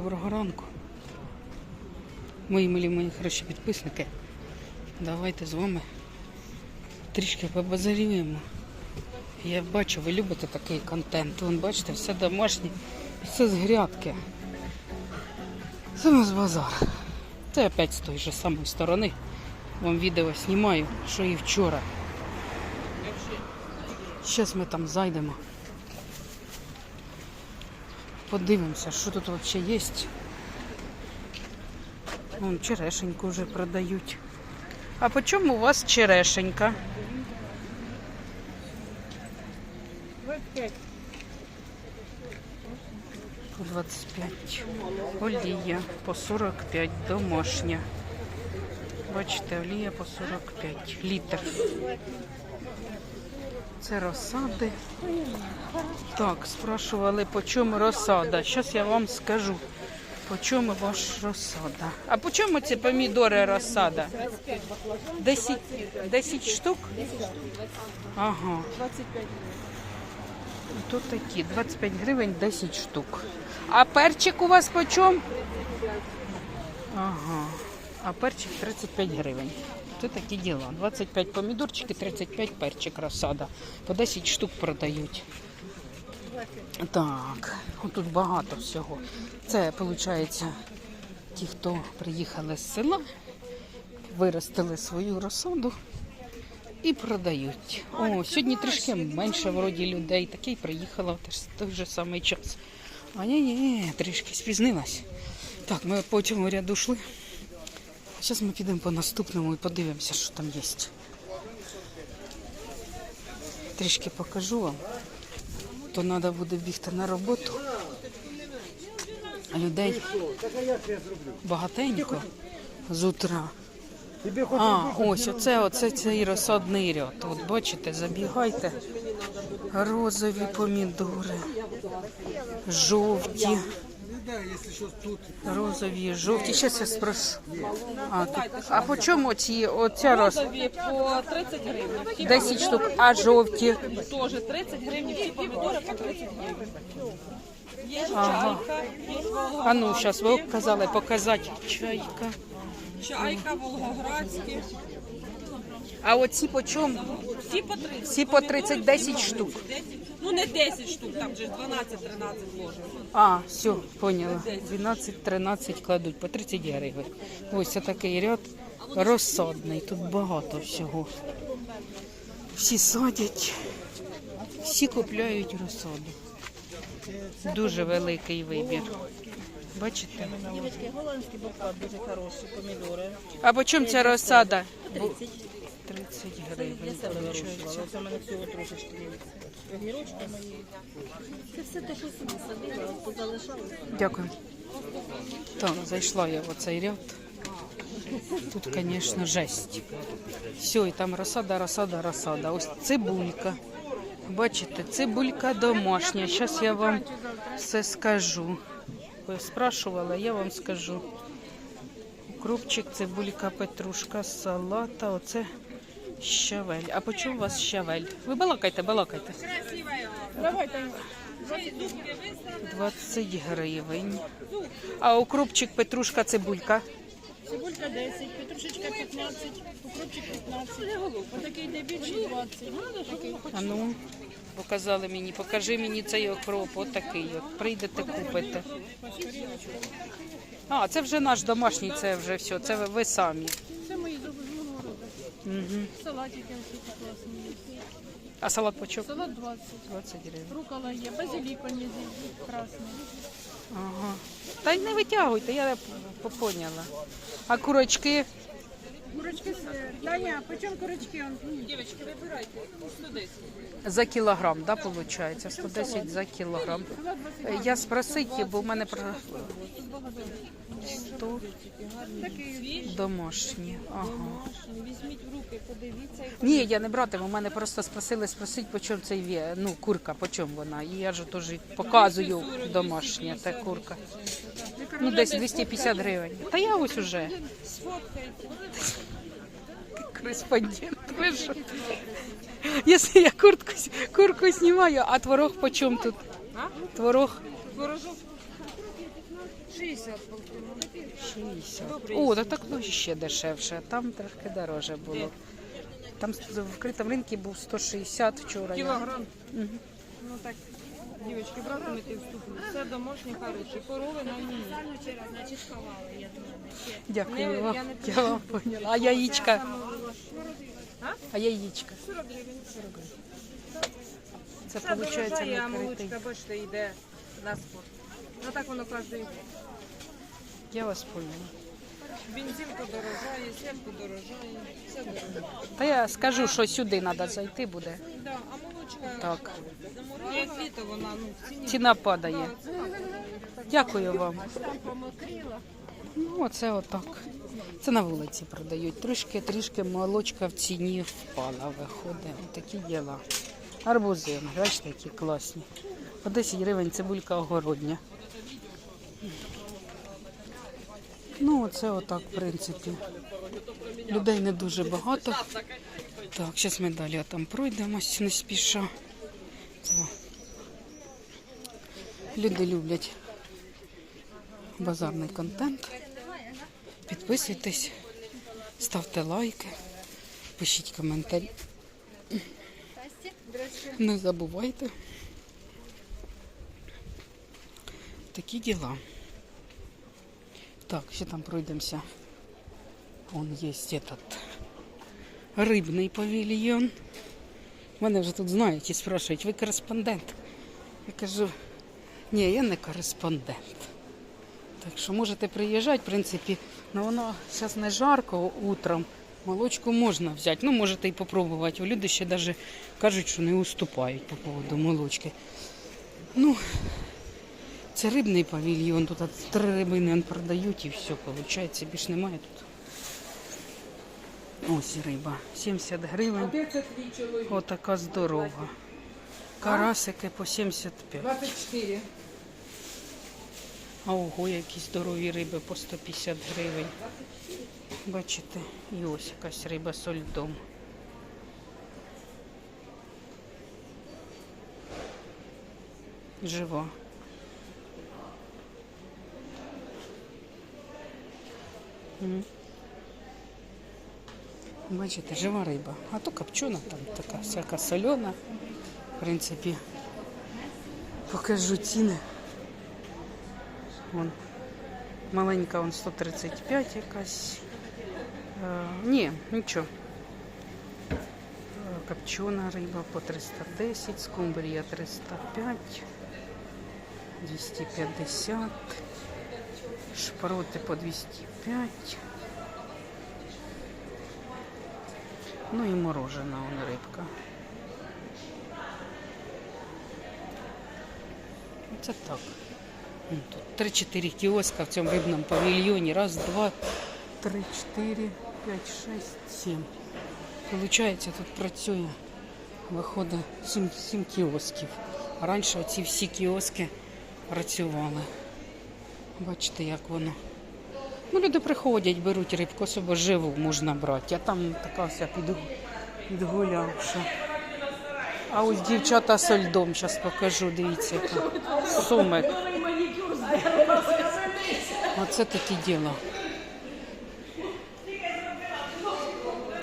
доброго ранку. Мої милі мої хороші підписники. Давайте з вами трішки побазарюємо. Я бачу, ви любите такий контент. Вон, бачите, все домашнє, все з грядки. Саме з базар. Це опять з тої ж самої сторони. Вам відео знімаю, що і вчора. Зараз ми там зайдемо. Подивимося, що тут взагалі є. Вон черешеньку вже продають. А по чому у вас черешенька? 25. По 25. Олія по 45. Домашня. Бачите, олія по 45. Літр. Це розсади. Так, спрашували, по чому розсада. Зараз я вам скажу, по чому ваш розсада. А по чому ці помідори розсада? 10, 10 штук? Ага. 25 Тут такі 25 гривень 10 штук. А перчик у вас по чому? Ага. А перчик 35 гривень. Це такі діла. 25 помідорчики, 35 перчик розсада. По 10 штук продають. Так, тут багато всього. Це, виходить, ті, хто приїхали з села, виростили свою розсаду і продають. О, сьогодні трішки менше вроді людей. Такий приїхала в той же самий час. А ні, ні, трішки спізнилась. Так, ми по цьому ряду йшли. Зараз ми підемо по наступному і подивимося, що там є. Трішки покажу вам. То треба буде бігти на роботу. Людей багатенько з утра. А, ось оце, оце цей розсадний ряд. От бачите, забігайте. Розові помідори, жовті. Розові, жовті. Зараз я спрошу. А, тут. а по чому ці, оця роз... Розові по 30 гривень. Всі 10 штук, а жовті? теж 30 гривень, всі помідори по 30 гривень. Є Ага. чайка, є А ну, зараз ви казали показати чайка. чайка, волгоградські. А оці по чому? Всі по 30. Всі по 30, 10 штук. 10, ну не 10 штук, там же 12-13 ложок. А, все, поняла. 12-13 кладуть по 30 гривень. Ось такий ряд розсадний. Тут багато всього. Всі садять, всі купляють розсаду. Дуже великий вибір. Бачите? Дівчатки, голландський бокат дуже хороший, помідори. А по чому ця розсада? 30. 30 гривень. Це мене всього трошечки. Це все те, що позалишалося. Дякую. Так, зайшла я в оцей ряд. Тут, звісно, жесть. Все, і там розсада, розсада, розсада. Ось цибулька. Бачите, цибулька домашня. Зараз я вам все скажу. Ви спрашувала, я вам скажу. Укропчик, цибулька, петрушка, салата. Оце щавель. А по чому у вас щавель? Ви балакайте, балакайте. Давайте. 20 гривень. А укропчик, петрушка, цибулька. Цибулька 10, петрушечка 15, укропчик 15. Отакий де більший 20. Такий. А ну, показали мені, покажи мені цей окроп, отакий. От. Прийдете, купите. А, це вже наш домашній, це вже все, це ви самі. Це мої зуби з мого роду. Угу. Салатики класні є. А салат почок? Салат 20. 20 гривень. Рукола є, базилік он є красний. Ага. Та й не витягуйте, я поняла. А курочки Курочки, Таня, почем курочки? Дівчатки, вибирайте. 110. За кілограм, да, виходить? 110 за кілограм. Е, Я спросити, бо в мене про 100 домашні. Ага. Візьміть в руки, подивіться. Ні, я не братиму. У мене просто спросили спросити, по чому цей вє- ну, курка, по чому вона. І я ж теж показую домашня та курка. Ну, десь 250 гривень. Та я ось уже. Кореспондент, ви що? Якщо я куртку, с- курку знімаю, а творог по чому тут? Творог Творожок 60 полкіло. 60. О, так так ну, ще дешевше, там трохи дороже було. Там в вкритому ринку був 160 вчора. Кілограм. Мгм. Ну так, дівчатки, братимете вступну. Все домашнє хороше. Корови на мені. Дякую Не, вам. я не Я вам поняла. А яєчка? А яєчка? 40 гривень. Це Це виходить критий. молочка, бачите, йде на спорт. Ну так воно кожен. Я вас поняла. Бензин подорожає, сіль подорожає, все дорожає. Та я скажу, що сюди треба зайти буде. Да, а Так. ну. Ціна падає. Дякую вам. Ну, оце отак. Це на вулиці продають. Трішки, трішки молочка в ціні впала, виходить. Такі діла. Арбузи, бачите, які класні. По 10 гривень цибулька огородня. Ну, оце отак, в принципі. Людей не дуже багато. Так, зараз ми далі там пройдемось, не спіша. Люди люблять базарний контент. Підписуйтесь, ставте лайки, пишіть коментарі. Не забувайте. Такі діла. Так, ще там пройдемося. Вон є этот рибний павільйон. Мене вже тут знають і спрашують, ви кореспондент? Я кажу, ні, я не кореспондент. Так що можете приїжджати, в принципі, але воно зараз не жарко утром. Молочку можна взяти. Ну, можете і попробувати. Люди ще навіть кажуть, що не уступають по поводу молочки. Ну, це рибний павільйон. Тут три рибини продають і все, виходить, більш немає тут. Ось риба. 70 гривень. Отака здорова. Карасики по 75. 24. А ого, які здорові риби по 150 гривень. Бачите, і ось якась риба з льдом. Жива. М. Бачите, жива риба. А то копчена, там така всяка сольона. В принципі, покажу ціни. Вон. Маленька вон 135 якась. Е, ні, нічого. Е, Копчена риба по 310, скумбрія 305, 250, шпроти по 205. Ну і морожена вон рибка. Це так. Ну, Тут 3-4 кіоска в цьому рибному павільйоні. Раз, два, три, чотири, п'ять, шесть, сім. Получається, тут працює, виходить 7, 7 кіосків. А раніше ці всі кіоски працювали. Бачите, як воно. Ну, люди приходять, беруть рибку, особо живу можна брати, а там така вся підгу- підгулявша. А ось дівчата з льдом, зараз покажу, дивіться, сумик. Оце таке діло.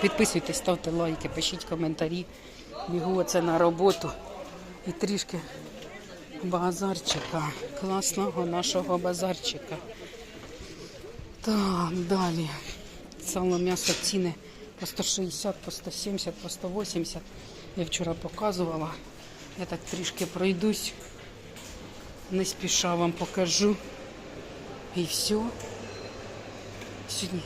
Підписуйтесь, ставте лайки, пишіть коментарі. Бігу оце на роботу. І трішки базарчика. Класного нашого базарчика. Так, далі. Сало м'ясо ціни по 160, по 170, по 180. Я вчора показувала. Я так трішки пройдусь. Не спіша вам покажу. І все. Сьогодні.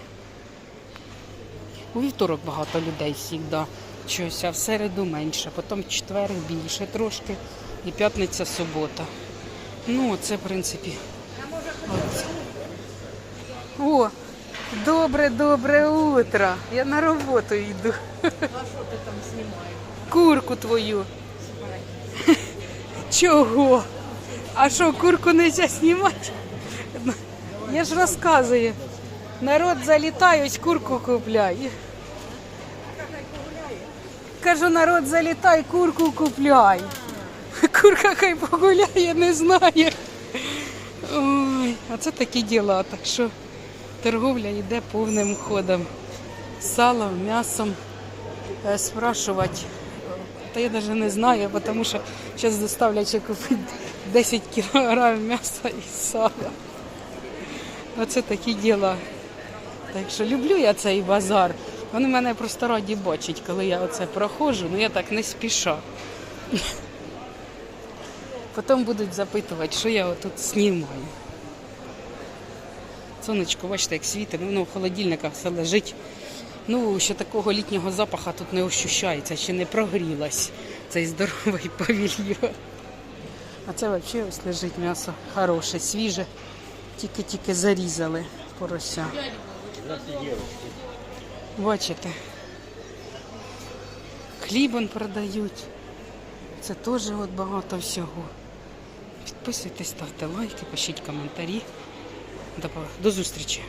У вівторок багато людей завжди. Щось, а в середу менше, потім в четвер більше трошки. І п'ятниця, субота. Ну, це, в принципі. От. О, добре, добре утро. Я на роботу йду. А що ти там знімаєш? Курку твою. Чого? А що, курку не можна знімати? Я ж розказую. Народ залітає, ось курку купляй. Кажу, народ залітай, курку купляй. Курка хай погуляє, не знає. Ой, Оце такі діла. Так що торговля йде повним ходом. Салом, м'ясом. Е, Спрашувати. Та я навіть не знаю, тому що зараз доставлять купити 10 кілограмів м'яса і сала. Оце такі діла. Так що люблю я цей базар. Вони мене просто раді бачать, коли я оце проходжу, ну я так не спіша. Потім будуть запитувати, що я тут знімаю. Сонечко, бачите, як світить, ну, воно в холодильниках все лежить. Ну, ще такого літнього запаха тут не ощущається, ще не прогрілась цей здоровий павільйон. А це взагалі ось лежить м'ясо хороше, свіже. Тільки-тільки зарізали порося. Бачите. Хліб он продають. Це теж от багато всього. Підписуйтесь, ставте лайки, пишіть коментарі. До, до зустрічі!